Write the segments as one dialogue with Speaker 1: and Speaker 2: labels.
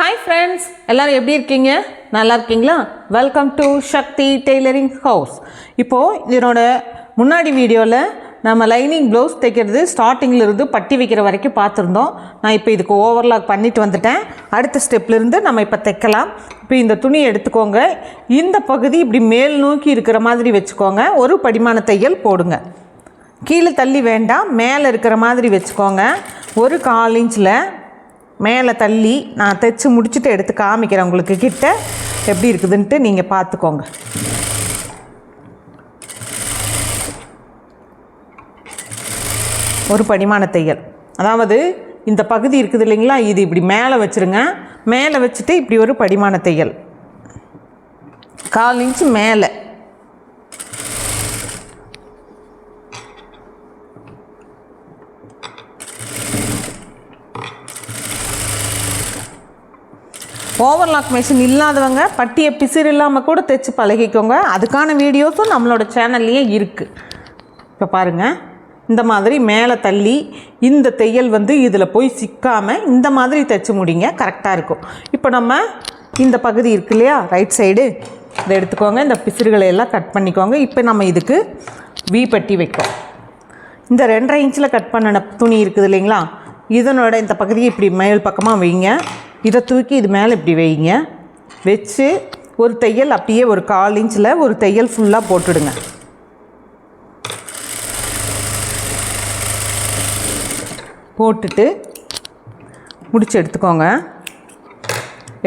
Speaker 1: hi friends எல்லோரும் எப்படி இருக்கீங்க நல்லா இருக்கீங்களா welcome to Shakti tailoring house இப்போது இதனோட முன்னாடி வீடியோவில் நம்ம லைனிங் ப்ளவுஸ் தைக்கிறது இருந்து பட்டி வைக்கிற வரைக்கும் பார்த்துருந்தோம் நான் இப்போ இதுக்கு ஓவர்லாக் பண்ணிட்டு வந்துட்டேன் அடுத்த ஸ்டெப்லேருந்து நம்ம இப்போ தைக்கலாம் இப்போ இந்த துணி எடுத்துக்கோங்க இந்த பகுதி இப்படி மேல் நோக்கி இருக்கிற மாதிரி வச்சுக்கோங்க ஒரு படிமான தையல் போடுங்க கீழே தள்ளி வேண்டாம் மேலே இருக்கிற மாதிரி வச்சுக்கோங்க ஒரு கால் இன்ச்சில் மேலே தள்ளி நான் தைச்சி முடிச்சுட்டு எடுத்து காமிக்கிறேன் உங்களுக்கு கிட்ட எப்படி இருக்குதுன்ட்டு நீங்கள் பார்த்துக்கோங்க ஒரு படிமான தையல் அதாவது இந்த பகுதி இருக்குது இல்லைங்களா இது இப்படி மேலே வச்சுருங்க மேலே வச்சுட்டு இப்படி ஒரு படிமான தையல் கால் இன்ச்சு மேலே ஓவர்லாக் மிஷின் இல்லாதவங்க பட்டியை பிசிறு இல்லாமல் கூட தைச்சி பழகிக்கோங்க அதுக்கான வீடியோஸும் நம்மளோட சேனல்லையே இருக்குது இப்போ பாருங்கள் இந்த மாதிரி மேலே தள்ளி இந்த தையல் வந்து இதில் போய் சிக்காமல் இந்த மாதிரி தைச்சி முடிங்க கரெக்டாக இருக்கும் இப்போ நம்ம இந்த பகுதி இருக்கு இல்லையா ரைட் சைடு இதை எடுத்துக்கோங்க இந்த பிசிறுகளை எல்லாம் கட் பண்ணிக்கோங்க இப்போ நம்ம இதுக்கு வி பட்டி வைக்கோம் இந்த ரெண்டரை இன்ச்சில் கட் பண்ணின துணி இருக்குது இல்லைங்களா இதனோட இந்த பகுதியை இப்படி மேல் பக்கமாக வைங்க இதை தூக்கி இது மேலே இப்படி வைங்க வச்சு ஒரு தையல் அப்படியே ஒரு கால் இன்ச்சில் ஒரு தையல் ஃபுல்லாக போட்டுடுங்க போட்டுட்டு முடிச்சு எடுத்துக்கோங்க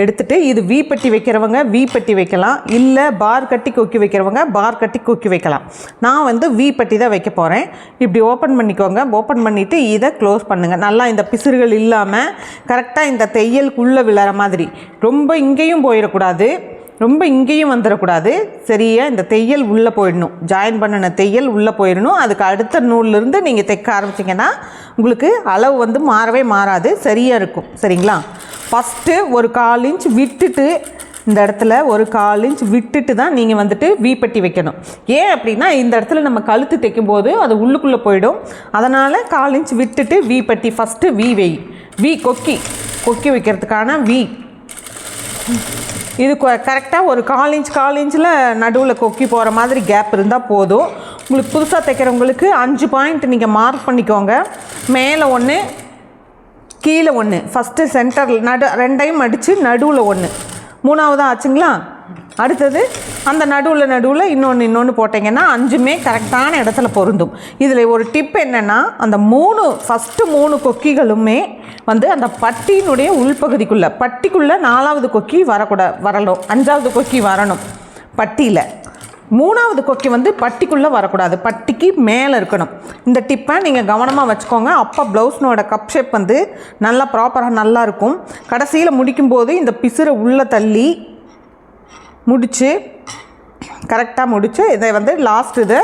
Speaker 1: எடுத்துகிட்டு இது வீ பட்டி வைக்கிறவங்க வீ பட்டி வைக்கலாம் இல்லை பார் கட்டி கொக்கி வைக்கிறவங்க பார் கட்டி கொக்கி வைக்கலாம் நான் வந்து வீ பட்டி தான் வைக்க போகிறேன் இப்படி ஓப்பன் பண்ணிக்கோங்க ஓப்பன் பண்ணிவிட்டு இதை க்ளோஸ் பண்ணுங்கள் நல்லா இந்த பிசுறுகள் இல்லாமல் கரெக்டாக இந்த தையலுக்குள்ளே விழற மாதிரி ரொம்ப இங்கேயும் போயிடக்கூடாது ரொம்ப இங்கேயும் வந்துடக்கூடாது சரியாக இந்த தையல் உள்ளே போயிடணும் ஜாயின் பண்ணின தையல் உள்ளே போயிடணும் அதுக்கு அடுத்த நூல்லேருந்து நீங்கள் தைக்க ஆரம்பிச்சிங்கன்னா உங்களுக்கு அளவு வந்து மாறவே மாறாது சரியாக இருக்கும் சரிங்களா ஃபஸ்ட்டு ஒரு கால் இன்ச் விட்டுட்டு இந்த இடத்துல ஒரு கால் இன்ச் விட்டுட்டு தான் நீங்கள் வந்துட்டு வீப்பட்டி வைக்கணும் ஏன் அப்படின்னா இந்த இடத்துல நம்ம கழுத்து தைக்கும் போது அது உள்ளுக்குள்ளே போயிடும் அதனால் கால் இன்ச் விட்டுட்டு வீப்பட்டி ஃபஸ்ட்டு வீ வெய் வி கொக்கி கொக்கி வைக்கிறதுக்கான வி இது கரெக்டாக ஒரு கால் இன்ச் கால் இன்ச்சில் நடுவில் கொக்கி போகிற மாதிரி கேப் இருந்தால் போதும் உங்களுக்கு புதுசாக தைக்கிறவங்களுக்கு அஞ்சு பாயிண்ட் நீங்கள் மார்க் பண்ணிக்கோங்க மேலே ஒன்று கீழே ஒன்று ஃபஸ்ட்டு சென்டரில் நடு ரெண்டையும் அடித்து நடுவில் ஒன்று மூணாவதாக ஆச்சுங்களா அடுத்தது அந்த நடுவில் நடுவில் இன்னொன்று இன்னொன்று போட்டிங்கன்னா அஞ்சுமே கரெக்டான இடத்துல பொருந்தும் இதில் ஒரு டிப் என்னென்னா அந்த மூணு ஃபஸ்ட்டு மூணு கொக்கிகளுமே வந்து அந்த பட்டியினுடைய உள்பகுதிக்குள்ளே பட்டிக்குள்ளே நாலாவது கொக்கி வரக்கூடாது வரணும் அஞ்சாவது கொக்கி வரணும் பட்டியில் மூணாவது கொக்கி வந்து பட்டிக்குள்ளே வரக்கூடாது பட்டிக்கு மேலே இருக்கணும் இந்த டிப்பை நீங்கள் கவனமாக வச்சுக்கோங்க அப்போ ப்ளவுஸ்னோட கப் ஷேப் வந்து நல்லா ப்ராப்பராக நல்லாயிருக்கும் கடைசியில் முடிக்கும்போது இந்த பிசுரை உள்ளே தள்ளி முடித்து கரெக்டாக முடித்து இதை வந்து லாஸ்ட் இதை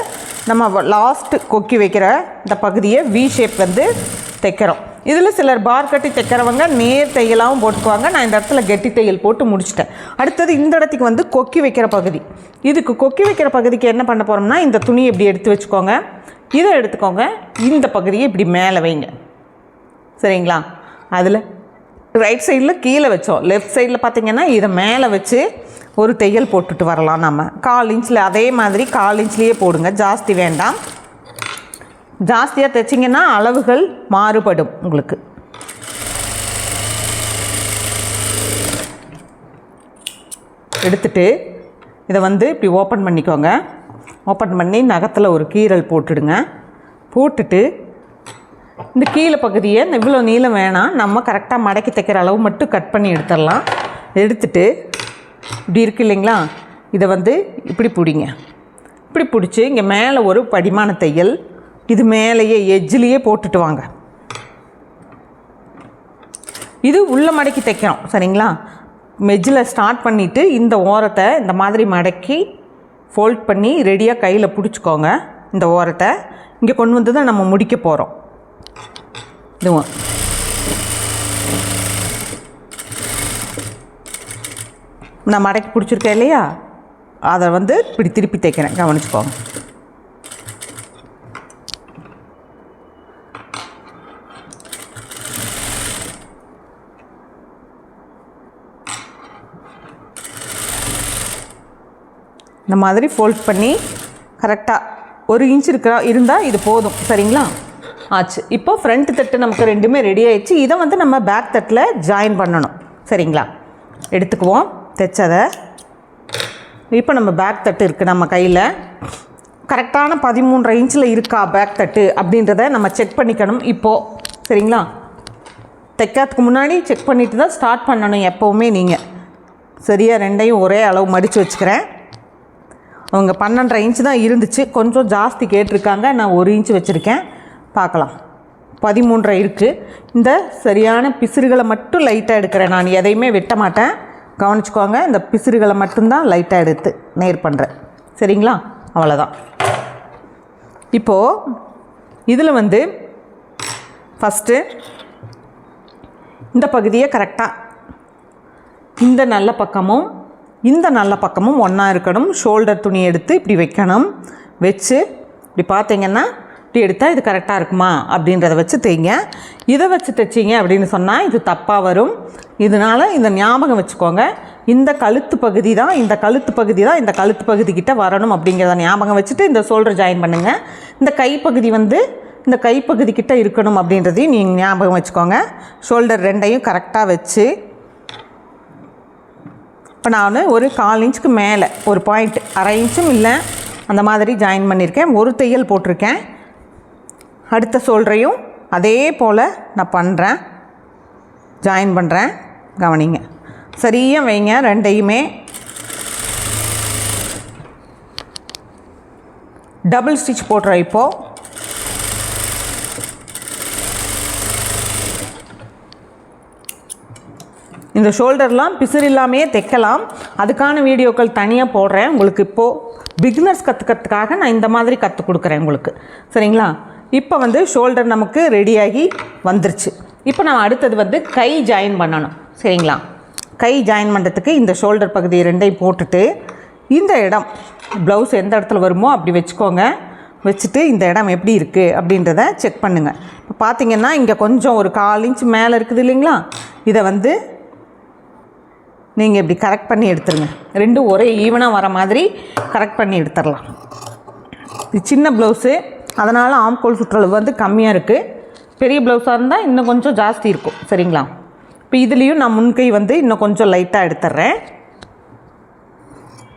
Speaker 1: நம்ம லாஸ்ட்டு கொக்கி வைக்கிற இந்த பகுதியை வி ஷேப் வந்து தைக்கிறோம் இதில் சிலர் பார் கட்டி தைக்கிறவங்க நேர் தையலாகவும் போட்டுக்குவாங்க நான் இந்த இடத்துல கெட்டி தையல் போட்டு முடிச்சிட்டேன் அடுத்தது இந்த இடத்துக்கு வந்து கொக்கி வைக்கிற பகுதி இதுக்கு கொக்கி வைக்கிற பகுதிக்கு என்ன பண்ண போகிறோம்னா இந்த துணியை இப்படி எடுத்து வச்சுக்கோங்க இதை எடுத்துக்கோங்க இந்த பகுதியை இப்படி மேலே வைங்க சரிங்களா அதில் ரைட் சைடில் கீழே வச்சோம் லெஃப்ட் சைடில் பார்த்திங்கன்னா இதை மேலே வச்சு ஒரு தையல் போட்டுட்டு வரலாம் நம்ம கால் இன்ச்சில் அதே மாதிரி கால் இன்ச்லேயே போடுங்க ஜாஸ்தி வேண்டாம் ஜாஸ்தியாக தைச்சிங்கன்னா அளவுகள் மாறுபடும் உங்களுக்கு எடுத்துட்டு இதை வந்து இப்படி ஓப்பன் பண்ணிக்கோங்க ஓப்பன் பண்ணி நகத்தில் ஒரு கீரல் போட்டுடுங்க போட்டுட்டு இந்த கீழே பகுதியை இவ்வளோ நீளம் வேணாம் நம்ம கரெக்டாக மடக்கி தைக்கிற அளவு மட்டும் கட் பண்ணி எடுத்துடலாம் எடுத்துட்டு இப்படி இருக்கு இல்லைங்களா இதை வந்து இப்படி பிடிங்க இப்படி பிடிச்சி இங்கே மேலே ஒரு படிமான தையல் இது மேலேயே எஜ்ஜிலேயே போட்டுட்டு வாங்க இது உள்ள மடக்கி தைக்கணும் சரிங்களா மெஜ்ஜில் ஸ்டார்ட் பண்ணிவிட்டு இந்த ஓரத்தை இந்த மாதிரி மடக்கி ஃபோல்ட் பண்ணி ரெடியாக கையில் பிடிச்சிக்கோங்க இந்த ஓரத்தை இங்கே கொண்டு வந்து தான் நம்ம முடிக்க போகிறோம் இதுவும் நான் மடக்கி பிடிச்சிருக்கேன் இல்லையா அதை வந்து இப்படி திருப்பி தைக்கிறேன் கவனிச்சுக்கோங்க இந்த மாதிரி ஃபோல்ட் பண்ணி கரெக்டாக ஒரு இன்ச் இருக்கிறா இருந்தால் இது போதும் சரிங்களா ஆச்சு இப்போ ஃப்ரண்ட் தட்டு நமக்கு ரெண்டுமே ரெடி ஆயிடுச்சு இதை வந்து நம்ம பேக் தட்டில் ஜாயின் பண்ணணும் சரிங்களா எடுத்துக்குவோம் தைச்சதை இப்போ நம்ம பேக் தட்டு இருக்குது நம்ம கையில் கரெக்டான பதிமூன்றரை இன்ச்சில் இருக்கா பேக் தட்டு அப்படின்றத நம்ம செக் பண்ணிக்கணும் இப்போது சரிங்களா தைக்கிறதுக்கு முன்னாடி செக் பண்ணிவிட்டு தான் ஸ்டார்ட் பண்ணணும் எப்போவுமே நீங்கள் சரியாக ரெண்டையும் ஒரே அளவு மடித்து வச்சுக்கிறேன் அவங்க பன்னெண்டரை இன்ச்சு தான் இருந்துச்சு கொஞ்சம் ஜாஸ்தி கேட்டிருக்காங்க நான் ஒரு இன்ச்சு வச்சுருக்கேன் பார்க்கலாம் பதிமூன்றரை இருக்குது இந்த சரியான பிசிறுகளை மட்டும் லைட்டாக எடுக்கிறேன் நான் எதையுமே வெட்ட மாட்டேன் கவனிச்சுக்கோங்க இந்த பிசிறுகளை மட்டும்தான் லைட்டாக எடுத்து நேர் பண்ணுறேன் சரிங்களா அவ்வளோதான் இப்போது இதில் வந்து ஃபஸ்ட்டு இந்த பகுதியை கரெக்டாக இந்த நல்ல பக்கமும் இந்த நல்ல பக்கமும் ஒன்றா இருக்கணும் ஷோல்டர் துணி எடுத்து இப்படி வைக்கணும் வச்சு இப்படி பார்த்தீங்கன்னா இப்படி எடுத்தால் இது கரெக்டாக இருக்குமா அப்படின்றத வச்சு தேங்க இதை வச்சு தைச்சிங்க அப்படின்னு சொன்னால் இது தப்பாக வரும் இதனால் இந்த ஞாபகம் வச்சுக்கோங்க இந்த கழுத்து பகுதி தான் இந்த கழுத்து பகுதி தான் இந்த கழுத்து பகுதிக்கிட்ட வரணும் அப்படிங்கிறத ஞாபகம் வச்சுட்டு இந்த ஷோல்டர் ஜாயின் பண்ணுங்கள் இந்த கைப்பகுதி வந்து இந்த கைப்பகுதி கிட்டே இருக்கணும் அப்படின்றதையும் நீங்கள் ஞாபகம் வச்சுக்கோங்க ஷோல்டர் ரெண்டையும் கரெக்டாக வச்சு இப்போ நான் ஒரு கால் இன்ச்சுக்கு மேலே ஒரு பாயிண்ட் அரை இன்ச்சும் இல்லை அந்த மாதிரி ஜாயின் பண்ணியிருக்கேன் ஒரு தையல் போட்டிருக்கேன் அடுத்த சோல்றையும் அதே போல் நான் பண்ணுறேன் ஜாயின் பண்ணுறேன் கவனிங்க சரியாக வைங்க ரெண்டையுமே டபுள் ஸ்டிச் போடுறோம் இப்போது இந்த ஷோல்டர்லாம் பிசிறு இல்லாமையே தைக்கலாம் அதுக்கான வீடியோக்கள் தனியாக போடுறேன் உங்களுக்கு இப்போது பிகினர்ஸ் கற்றுக்கிறதுக்காக நான் இந்த மாதிரி கற்றுக் கொடுக்குறேன் உங்களுக்கு சரிங்களா இப்போ வந்து ஷோல்டர் நமக்கு ரெடியாகி வந்துருச்சு இப்போ நம்ம அடுத்தது வந்து கை ஜாயின் பண்ணணும் சரிங்களா கை ஜாயின் பண்ணுறதுக்கு இந்த ஷோல்டர் பகுதி ரெண்டையும் போட்டுட்டு இந்த இடம் ப்ளவுஸ் எந்த இடத்துல வருமோ அப்படி வச்சுக்கோங்க வச்சுட்டு இந்த இடம் எப்படி இருக்குது அப்படின்றத செக் பண்ணுங்கள் இப்போ பார்த்தீங்கன்னா இங்கே கொஞ்சம் ஒரு கால் இன்ச் மேலே இருக்குது இல்லைங்களா இதை வந்து நீங்கள் இப்படி கரெக்ட் பண்ணி எடுத்துருங்க ரெண்டும் ஒரே ஈவனாக வர மாதிரி கரெக்ட் பண்ணி எடுத்துடலாம் இது சின்ன ப்ளவுஸு அதனால் ஆம்கோல் சுற்றளவு வந்து கம்மியாக இருக்குது பெரிய ப்ளவுஸாக இருந்தால் இன்னும் கொஞ்சம் ஜாஸ்தி இருக்கும் சரிங்களா இப்போ இதுலேயும் நான் முன்கை வந்து இன்னும் கொஞ்சம் லைட்டாக எடுத்துட்றேன்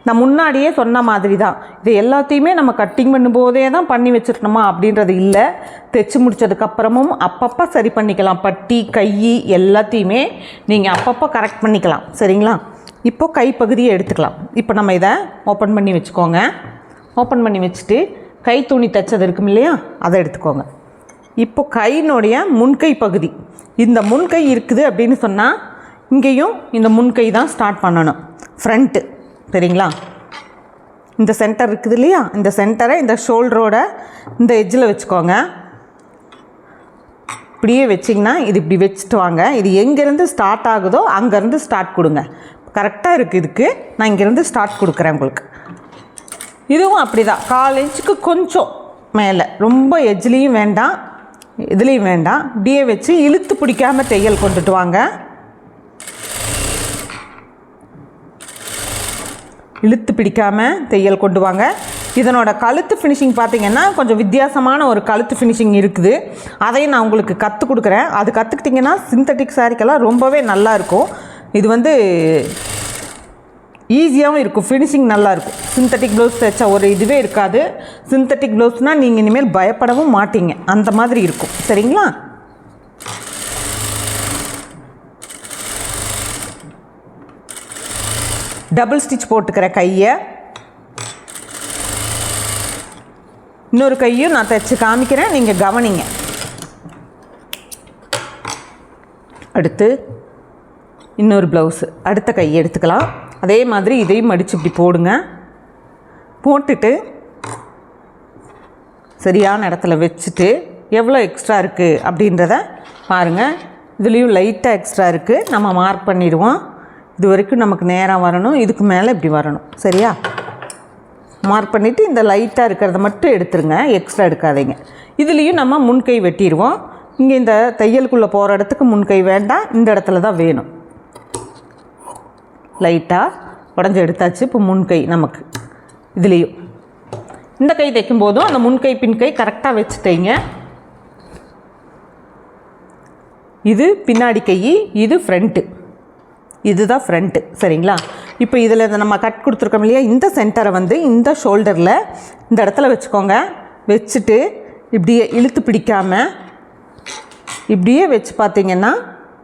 Speaker 1: நான் முன்னாடியே சொன்ன மாதிரி தான் இது எல்லாத்தையுமே நம்ம கட்டிங் பண்ணும்போதே தான் பண்ணி வச்சுருக்கணுமா அப்படின்றது இல்லை தைச்சி முடித்ததுக்கப்புறமும் அப்பப்போ சரி பண்ணிக்கலாம் பட்டி கை எல்லாத்தையுமே நீங்கள் அப்பப்போ கரெக்ட் பண்ணிக்கலாம் சரிங்களா இப்போது கைப்பகுதியை எடுத்துக்கலாம் இப்போ நம்ம இதை ஓப்பன் பண்ணி வச்சுக்கோங்க ஓப்பன் பண்ணி வச்சுட்டு கை துணி தைச்சது இருக்கும் இல்லையா அதை எடுத்துக்கோங்க இப்போ கையினுடைய முன்கை பகுதி இந்த முன்கை இருக்குது அப்படின்னு சொன்னால் இங்கேயும் இந்த முன்கை தான் ஸ்டார்ட் பண்ணணும் ஃப்ரண்ட்டு சரிங்களா இந்த சென்டர் இருக்குது இல்லையா இந்த சென்டரை இந்த ஷோல்டரோட இந்த எஜ்ஜில் வச்சுக்கோங்க இப்படியே வச்சிங்கன்னா இது இப்படி வச்சுட்டு வாங்க இது எங்கேருந்து ஸ்டார்ட் ஆகுதோ அங்கேருந்து ஸ்டார்ட் கொடுங்க கரெக்டாக இருக்குது இதுக்கு நான் இங்கேருந்து ஸ்டார்ட் கொடுக்குறேன் உங்களுக்கு இதுவும் அப்படி தான் கால் இன்ச்சுக்கு கொஞ்சம் மேலே ரொம்ப எஜ்லேயும் வேண்டாம் இதுலேயும் வேண்டாம் இப்படியே வச்சு இழுத்து பிடிக்காமல் தையல் கொண்டுட்டு வாங்க இழுத்து பிடிக்காமல் தையல் கொண்டு வாங்க இதனோட கழுத்து ஃபினிஷிங் பார்த்திங்கன்னா கொஞ்சம் வித்தியாசமான ஒரு கழுத்து ஃபினிஷிங் இருக்குது அதையும் நான் உங்களுக்கு கற்றுக் கொடுக்குறேன் அது கற்றுக்கிட்டிங்கன்னா சிந்தட்டிக் சாரிக்கெல்லாம் ரொம்பவே நல்லாயிருக்கும் இது வந்து ஈஸியாகவும் இருக்கும் ஃபினிஷிங் நல்லாயிருக்கும் சிந்தட்டிக் ப்ளவுஸ் தைச்ச ஒரு இதுவே இருக்காது சிந்தட்டிக் ப்ளவுஸ்னால் நீங்கள் இனிமேல் பயப்படவும் மாட்டீங்க அந்த மாதிரி இருக்கும் சரிங்களா டபுள் ஸ்டிச் போட்டுக்கிற கையை இன்னொரு கையும் நான் தைச்சி காமிக்கிறேன் நீங்கள் கவனிங்க அடுத்து இன்னொரு ப்ளவுஸு அடுத்த கை எடுத்துக்கலாம் அதே மாதிரி இதையும் மடித்து இப்படி போடுங்க போட்டுட்டு சரியான இடத்துல வச்சுட்டு எவ்வளோ எக்ஸ்ட்ரா இருக்குது அப்படின்றத பாருங்கள் இதுலேயும் லைட்டாக எக்ஸ்ட்ரா இருக்குது நம்ம மார்க் பண்ணிடுவோம் இது வரைக்கும் நமக்கு நேராக வரணும் இதுக்கு மேலே இப்படி வரணும் சரியா மார்க் பண்ணிவிட்டு இந்த லைட்டாக இருக்கிறத மட்டும் எடுத்துருங்க எக்ஸ்ட்ரா எடுக்காதீங்க இதுலேயும் நம்ம முன்கை வெட்டிடுவோம் இங்கே இந்த தையலுக்குள்ளே போகிற இடத்துக்கு முன்கை வேண்டாம் இந்த இடத்துல தான் வேணும் லைட்டாக உடஞ்சி எடுத்தாச்சு இப்போ முன்கை நமக்கு இதுலேயும் இந்த கை தைக்கும் போதும் அந்த முன்கை பின்கை கரெக்டாக வச்சுட்டீங்க இது பின்னாடி கை இது ஃப்ரண்ட்டு இதுதான் ஃப்ரண்ட்டு சரிங்களா இப்போ இதில் இதை நம்ம கட் கொடுத்துருக்கோம் இல்லையா இந்த சென்டரை வந்து இந்த ஷோல்டரில் இந்த இடத்துல வச்சுக்கோங்க வச்சுட்டு இப்படியே இழுத்து பிடிக்காமல் இப்படியே வச்சு பார்த்தீங்கன்னா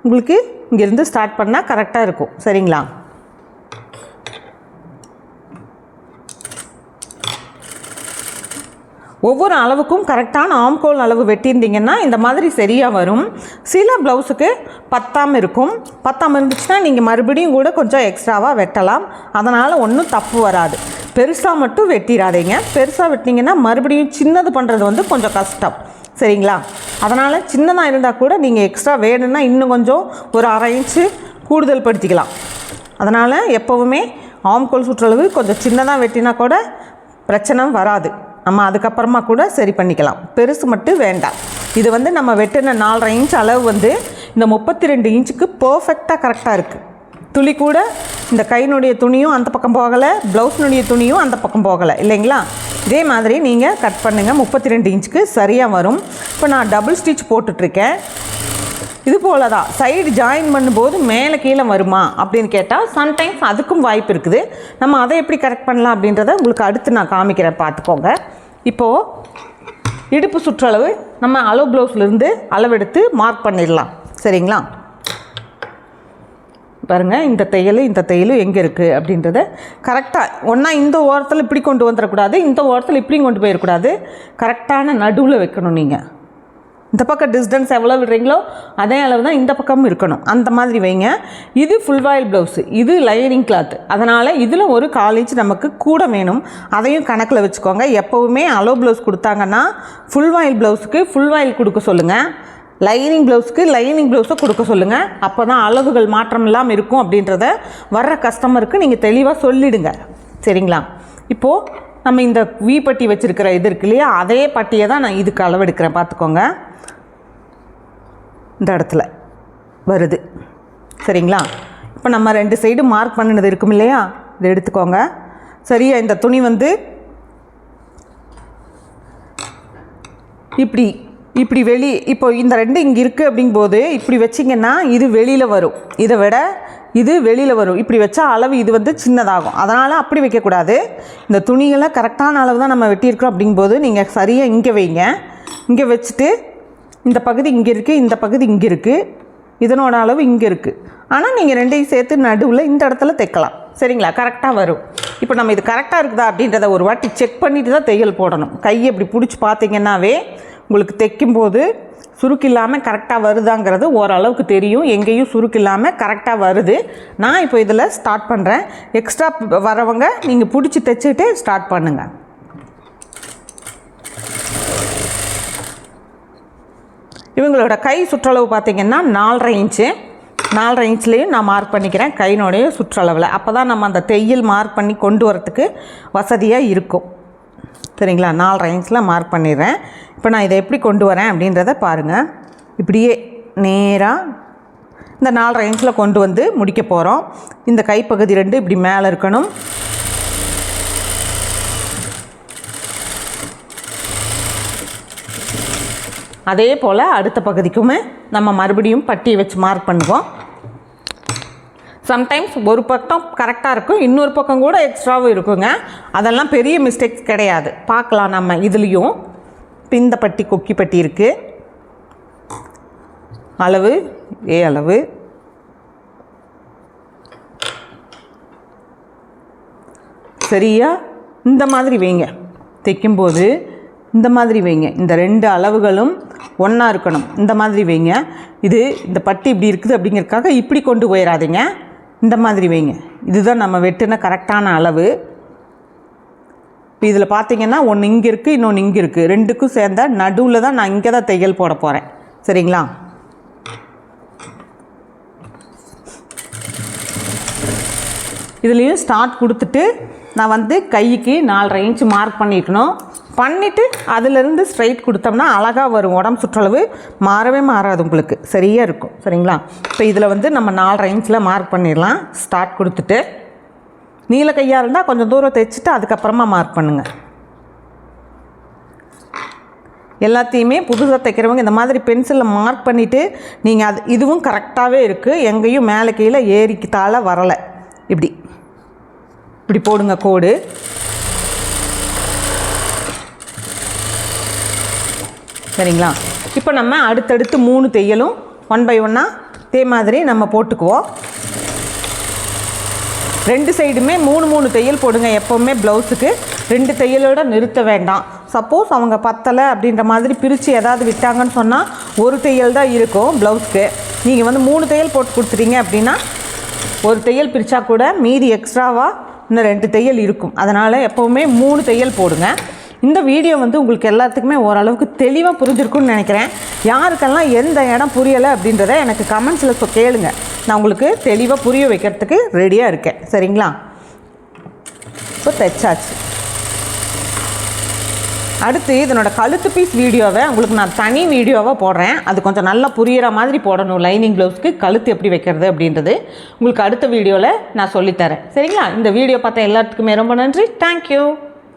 Speaker 1: உங்களுக்கு இங்கேருந்து ஸ்டார்ட் பண்ணால் கரெக்டாக இருக்கும் சரிங்களா ஒவ்வொரு அளவுக்கும் கரெக்டான ஆம்கோல் அளவு வெட்டியிருந்தீங்கன்னா இந்த மாதிரி சரியாக வரும் சில ப்ளவுஸுக்கு பத்தாம் இருக்கும் பத்தாம் இருந்துச்சுன்னா நீங்கள் மறுபடியும் கூட கொஞ்சம் எக்ஸ்ட்ராவாக வெட்டலாம் அதனால் ஒன்றும் தப்பு வராது பெருசாக மட்டும் வெட்டிடாதீங்க பெருசாக வெட்டினீங்கன்னா மறுபடியும் சின்னது பண்ணுறது வந்து கொஞ்சம் கஷ்டம் சரிங்களா அதனால் சின்னதாக இருந்தால் கூட நீங்கள் எக்ஸ்ட்ரா வேணும்னா இன்னும் கொஞ்சம் ஒரு அரை இன்ச்சு கூடுதல் படுத்திக்கலாம் அதனால் எப்போவுமே ஆம்கோல் சுற்றளவு கொஞ்சம் சின்னதாக வெட்டினா கூட பிரச்சனை வராது நம்ம அதுக்கப்புறமா கூட சரி பண்ணிக்கலாம் பெருசு மட்டும் வேண்டாம் இது வந்து நம்ம வெட்டின நாலரை இன்ச் அளவு வந்து இந்த முப்பத்தி ரெண்டு இன்ச்சுக்கு பர்ஃபெக்டாக கரெக்டாக இருக்குது துளி கூட இந்த கையினுடைய துணியும் அந்த பக்கம் போகலை ப்ளவுஸ்னுடைய துணியும் அந்த பக்கம் போகலை இல்லைங்களா இதே மாதிரி நீங்கள் கட் பண்ணுங்கள் முப்பத்தி ரெண்டு இன்ச்சுக்கு சரியாக வரும் இப்போ நான் டபுள் ஸ்டிச் போட்டுட்ருக்கேன் இது போல தான் சைடு ஜாயின் பண்ணும்போது மேலே கீழே வருமா அப்படின்னு கேட்டால் சம்டைம்ஸ் அதுக்கும் வாய்ப்பு இருக்குது நம்ம அதை எப்படி கரெக்ட் பண்ணலாம் அப்படின்றத உங்களுக்கு அடுத்து நான் காமிக்கிறேன் பார்த்துக்கோங்க இப்போது இடுப்பு சுற்றளவு நம்ம அளவு ப்ளவுஸ்லேருந்து அளவெடுத்து மார்க் பண்ணிடலாம் சரிங்களா பாருங்கள் இந்த தையல் இந்த தையலும் எங்கே இருக்குது அப்படின்றத கரெக்டாக ஒன்றா இந்த ஓரத்தில் இப்படி கொண்டு வந்துடக்கூடாது இந்த ஓரத்தில் இப்படியும் கொண்டு போயிடக்கூடாது கரெக்டான நடுவில் வைக்கணும் நீங்கள் இந்த பக்கம் டிஸ்டன்ஸ் எவ்வளோ விடுறீங்களோ அதே அளவு தான் இந்த பக்கமும் இருக்கணும் அந்த மாதிரி வைங்க இது ஃபுல் வாயில் ப்ளவுஸு இது லைனிங் கிளாத்து அதனால் இதில் ஒரு காலேஜ் நமக்கு கூட வேணும் அதையும் கணக்கில் வச்சுக்கோங்க எப்போவுமே அலோ ப்ளவுஸ் கொடுத்தாங்கன்னா ஃபுல் வாயில் ப்ளவுஸுக்கு ஃபுல் வாயில் கொடுக்க சொல்லுங்கள் லைனிங் ப்ளவுஸ்க்கு லைனிங் ப்ளவுஸை கொடுக்க சொல்லுங்கள் அப்போ தான் அளவுகள் மாற்றம் இல்லாமல் இருக்கும் அப்படின்றத வர்ற கஸ்டமருக்கு நீங்கள் தெளிவாக சொல்லிடுங்க சரிங்களா இப்போது நம்ம இந்த வீ பட்டி வச்சுருக்கிற இது இருக்கு இல்லையா அதே பட்டியை தான் நான் இதுக்கு அளவெடுக்கிறேன் பார்த்துக்கோங்க இந்த இடத்துல வருது சரிங்களா இப்போ நம்ம ரெண்டு சைடு மார்க் பண்ணினது இருக்கும் இல்லையா இதை எடுத்துக்கோங்க சரியா இந்த துணி வந்து இப்படி இப்படி வெளி இப்போ இந்த ரெண்டு இங்கே இருக்குது அப்படிங்கும்போது இப்படி வச்சிங்கன்னா இது வெளியில் வரும் இதை விட இது வெளியில் வரும் இப்படி வச்சா அளவு இது வந்து சின்னதாகும் அதனால் அப்படி வைக்கக்கூடாது இந்த துணிகளை கரெக்டான அளவு தான் நம்ம வெட்டியிருக்கோம் அப்படிங்கும்போது நீங்கள் சரியாக இங்கே வைங்க இங்கே வச்சுட்டு இந்த பகுதி இங்கே இருக்குது இந்த பகுதி இங்கே இருக்குது இதனோட அளவு இங்கே இருக்குது ஆனால் நீங்கள் ரெண்டையும் சேர்த்து நடுவில் இந்த இடத்துல தைக்கலாம் சரிங்களா கரெக்டாக வரும் இப்போ நம்ம இது கரெக்டாக இருக்குதா அப்படின்றத ஒரு வாட்டி செக் பண்ணிவிட்டு தான் தையல் போடணும் கையை அப்படி பிடிச்சி பார்த்தீங்கன்னாவே உங்களுக்கு தைக்கும்போது சுருக்கு இல்லாமல் கரெக்டாக வருதாங்கிறது ஓரளவுக்கு தெரியும் எங்கேயும் சுருக்கு இல்லாமல் கரெக்டாக வருது நான் இப்போ இதில் ஸ்டார்ட் பண்ணுறேன் எக்ஸ்ட்ரா வரவங்க நீங்கள் பிடிச்சி தைச்சிட்டு ஸ்டார்ட் பண்ணுங்கள் இவங்களோட கை சுற்றளவு பார்த்திங்கன்னா நாலரை இன்ச்சு நாலரை இன்ச்லேயும் நான் மார்க் பண்ணிக்கிறேன் கையினுடைய சுற்றளவில் அப்போ தான் நம்ம அந்த தையல் மார்க் பண்ணி கொண்டு வரத்துக்கு வசதியாக இருக்கும் சரிங்களா நாலரை இன்ச்சில் மார்க் பண்ணிடுறேன் இப்போ நான் இதை எப்படி கொண்டு வரேன் அப்படின்றத பாருங்கள் இப்படியே நேராக இந்த நாலரை இன்ச்சில் கொண்டு வந்து முடிக்க போகிறோம் இந்த கைப்பகுதி ரெண்டு இப்படி மேலே இருக்கணும் அதே போல் அடுத்த பகுதிக்குமே நம்ம மறுபடியும் பட்டியை வச்சு மார்க் பண்ணுவோம் சம்டைம்ஸ் ஒரு பக்கம் கரெக்டாக இருக்கும் இன்னொரு பக்கம் கூட எக்ஸ்ட்ராவும் இருக்குங்க அதெல்லாம் பெரிய மிஸ்டேக்ஸ் கிடையாது பார்க்கலாம் நம்ம இதுலேயும் பிந்த பட்டி கொக்கி பட்டி இருக்குது அளவு ஏ அளவு சரியா இந்த மாதிரி வைங்க தைக்கும்போது இந்த மாதிரி வைங்க இந்த ரெண்டு அளவுகளும் ஒன்றா இருக்கணும் இந்த மாதிரி வைங்க இது இந்த பட்டி இப்படி இருக்குது அப்படிங்கிறதுக்காக இப்படி கொண்டு போயிடாதீங்க இந்த மாதிரி வைங்க இதுதான் நம்ம வெட்டின கரெக்டான அளவு இப்போ இதில் பார்த்தீங்கன்னா ஒன்று இங்கே இருக்குது இன்னொன்று இங்கே இருக்குது ரெண்டுக்கும் சேர்ந்த நடுவில் தான் நான் இங்கே தான் தையல் போட போகிறேன் சரிங்களா இதுலேயும் ஸ்டார்ட் கொடுத்துட்டு நான் வந்து கைக்கு நாலரை இன்ச் மார்க் பண்ணிக்கணும் பண்ணிவிட்டு அதுலேருந்து ஸ்ட்ரைட் கொடுத்தோம்னா அழகாக வரும் உடம்பு சுற்றளவு மாறவே மாறாது உங்களுக்கு சரியாக இருக்கும் சரிங்களா இப்போ இதில் வந்து நம்ம நாலரை இன்ச்சில் மார்க் பண்ணிடலாம் ஸ்டார்ட் கொடுத்துட்டு நீல கையாக இருந்தால் கொஞ்சம் தூரம் தைச்சிட்டு அதுக்கப்புறமா மார்க் பண்ணுங்கள் எல்லாத்தையுமே புதுசாக தைக்கிறவங்க இந்த மாதிரி பென்சிலில் மார்க் பண்ணிவிட்டு நீங்கள் அது இதுவும் கரெக்டாகவே இருக்குது எங்கேயும் மேலே கீழே ஏறிக்கு தாழ வரலை இப்படி இப்படி போடுங்க கோடு சரிங்களா இப்போ நம்ம அடுத்தடுத்து மூணு தையலும் ஒன் பை ஒன்னாக இதே மாதிரி நம்ம போட்டுக்குவோம் ரெண்டு சைடுமே மூணு மூணு தையல் போடுங்க எப்போவுமே ப்ளவுஸுக்கு ரெண்டு தையலோடு நிறுத்த வேண்டாம் சப்போஸ் அவங்க பத்தலை அப்படின்ற மாதிரி பிரித்து ஏதாவது விட்டாங்கன்னு சொன்னால் ஒரு தையல் தான் இருக்கும் ப்ளவுஸ்க்கு நீங்கள் வந்து மூணு தையல் போட்டு கொடுத்துட்டீங்க அப்படின்னா ஒரு தையல் பிரித்தா கூட மீதி எக்ஸ்ட்ராவாக இன்னும் ரெண்டு தையல் இருக்கும் அதனால் எப்போவுமே மூணு தையல் போடுங்க இந்த வீடியோ வந்து உங்களுக்கு எல்லாத்துக்குமே ஓரளவுக்கு தெளிவாக புரிஞ்சிருக்குன்னு நினைக்கிறேன் யாருக்கெல்லாம் எந்த இடம் புரியலை அப்படின்றத எனக்கு கமெண்ட்ஸில் கேளுங்க நான் உங்களுக்கு தெளிவாக புரிய வைக்கிறதுக்கு ரெடியாக இருக்கேன் சரிங்களா இப்போ தைச்சாச்சு அடுத்து இதனோட கழுத்து பீஸ் வீடியோவை உங்களுக்கு நான் தனி வீடியோவாக போடுறேன் அது கொஞ்சம் நல்லா புரிகிற மாதிரி போடணும் லைனிங் க்ளவுஸ்க்கு கழுத்து எப்படி வைக்கிறது அப்படின்றது உங்களுக்கு அடுத்த வீடியோவில் நான் சொல்லித்தரேன் சரிங்களா இந்த வீடியோ பார்த்தா எல்லாத்துக்குமே ரொம்ப நன்றி தேங்க்யூ